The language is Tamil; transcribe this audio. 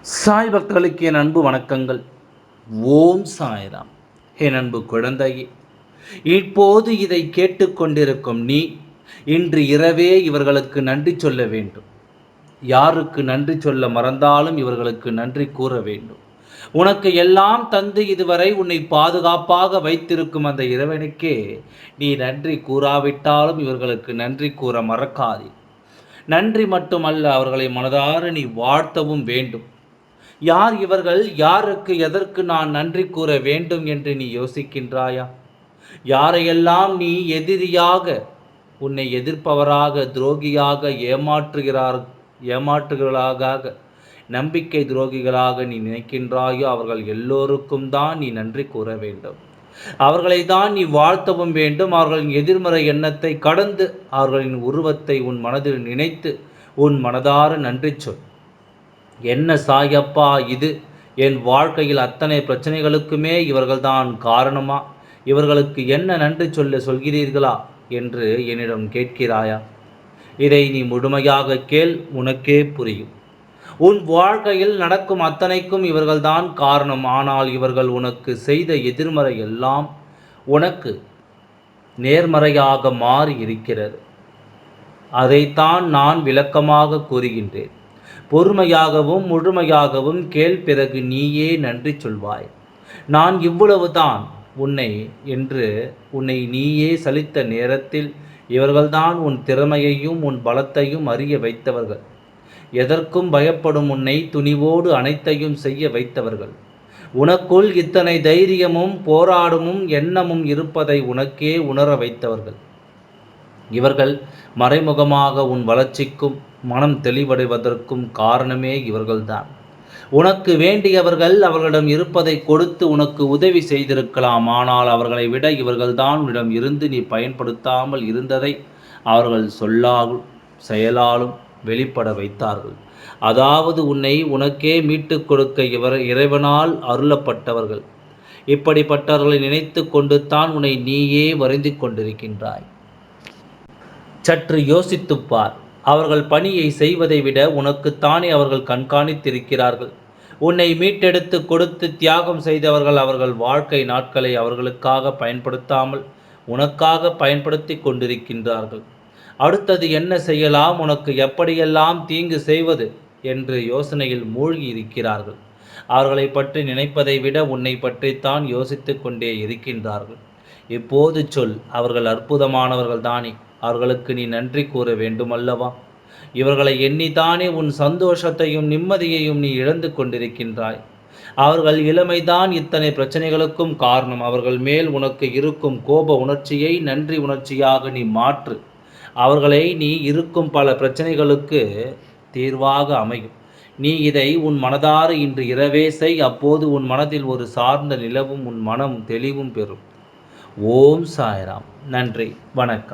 சாய் பக்தர்களுக்கு என் அன்பு வணக்கங்கள். ஓம் சாய்ராம். என் அன்பு குழந்தையே இப்போது இதை கேட்டுக்கொண்டிருக்கும் நீ இன்று இரவே இவர்களுக்கு நன்றி சொல்ல வேண்டும். யாருக்கு நன்றி சொல்ல மறந்தாலும் இவர்களுக்கு நன்றி கூற வேண்டும். உனக்கு எல்லாம் தந்து இதுவரை உன்னை பாதுகாப்பாக வைத்திருக்கும் அந்த இறைவனுக்கே நீ நன்றி கூறாவிட்டாலும் இவர்களுக்கு நன்றி கூற மறக்காதே. நன்றி மட்டுமல்ல அவர்களை மனதார நீ வாழ்த்தவும் வேண்டும். யார் இவர்கள் யாருக்கு எதற்கு நான் நன்றி கூற வேண்டும் என்று நீ யோசிக்கின்றாயா? யாரையெல்லாம் நீ எதிரியாக உன்னை எதிர்ப்பவராக துரோகியாக ஏமாற்றுகிறார் ஏமாற்றுகிறாக நம்பிக்கை துரோகிகளாக நீ நினைக்கின்றாயோ அவர்கள் எல்லோருக்கும் தான் நீ நன்றி கூற வேண்டும். அவர்களை தான் நீ வாழ்த்தவும் வேண்டும். அவர்களின் எதிர்மறை எண்ணத்தை கடந்து அவர்களின் உருவத்தை உன் மனதில் நினைத்து உன் மனதார நன்றி சொல். என்ன சாயப்பா இது? என் வாழ்க்கையில் அத்தனை பிரச்சனைகளுக்குமே இவர்கள்தான் காரணமா? இவர்களுக்கு என்ன நன்றி சொல்ல சொல்கிறீர்களா? என்று என்னிடம் கேட்கிறாயா? இதை நீ முழுமையாக கேள் உனக்கே புரியும். உன் வாழ்க்கையில் நடக்கும் அத்தனைக்கும் இவர்கள்தான் காரணம். ஆனால் இவர்கள் உனக்கு செய்த எதிர்மறை எல்லாம் உனக்கு நேர்மறையாக மாறி இருக்கிறது அதைத்தான் நான் விளக்கமாக கூறுகின்றேன். பொறுமையாகவும் முழுமையாகவும் கேள் பிறகு நீயே நன்றி சொல்வாய். நான் இவ்வளவுதான் உன்னை என்று உன்னை நீயே சலித்த நேரத்தில் இவர்கள்தான் உன் திறமையையும் உன் பலத்தையும் அறிய வைத்தவர்கள். எதற்கும் பயப்படும் உன்னை துணிவோடு அனைத்தையும் செய்ய வைத்தவர்கள். உனக்குள் இத்தனை தைரியமும் போராடமும் எண்ணமும் இருப்பதை உனக்கே உணர வைத்தவர்கள். இவர்கள் மறைமுகமாக உன் வளர்ச்சிக்கும் மனம் தெளிவடைவதற்கும் காரணமே இவர்கள்தான். உனக்கு வேண்டியவர்கள் அவர்களிடம் இருப்பதை கொடுத்து உனக்கு உதவி செய்திருக்கலாம். ஆனால் அவர்களை விட இவர்கள்தான் உன்னிடம் இருந்து நீ பயன்படுத்தாமல் இருந்ததை அவர்கள் சொல்லாலும் செயலாலும் வெளிப்பட வைத்தார்கள். அதாவது உன்னை உனக்கே மீட்டு கொடுக்க இவர் இறைவனால் அருளப்பட்டவர்கள். இப்படிப்பட்டவர்களை நினைத்து கொண்டு தான் உன்னை நீயே வருந்தி கொண்டிருக்கின்றாய். சற்று யோசித்துப்பார் அவர்கள் பணியை செய்வதை விட உனக்குத்தானே அவர்கள் கண்காணித்திருக்கிறார்கள். உன்னை மீட்டெடுத்து கொடுத்து தியாகம் செய்தவர்கள் அவர்கள் வாழ்க்கை நாட்களை அவர்களுக்காக பயன்படுத்தாமல் உனக்காக பயன்படுத்தி கொண்டிருக்கின்றார்கள். அடுத்தது என்ன செய்யலாம்? உனக்கு எப்படியெல்லாம் தீங்கு செய்வது? என்று யோசனையில் மூழ்கி இருக்கிறார்கள் அவர்களை பற்றி நினைப்பதை விட உன்னை பற்றித்தான் யோசித்து கொண்டே இருக்கின்றார்கள். இப்போது சொல் அவர்கள் அற்புதமானவர்கள் தானே. அவர்களுக்கு நீ நன்றி கூற வேண்டுமல்லவா? இவர்களை எண்ணித்தானே உன் சந்தோஷத்தையும் நிம்மதியையும் நீ இழந்து கொண்டிருக்கின்றாய். அவர்கள் இளமைதான் இத்தனை பிரச்சனைகளுக்கும் காரணம். அவர்கள் மேல் உனக்கு இருக்கும் கோப உணர்ச்சியை நன்றி உணர்ச்சியாக நீ மாற்று. அவர்களை நீ இருக்கும் பல பிரச்சனைகளுக்கு தீர்வாக அமையும். நீ இதை உன் மனதாறு இன்று இரவே செய். அப்போது உன் மனதில் ஒரு சார்ந்த நிலவும் உன் மனம் தெளிவும் பெறும். ஓம் சாய்ராம். நன்றி. வணக்கம்.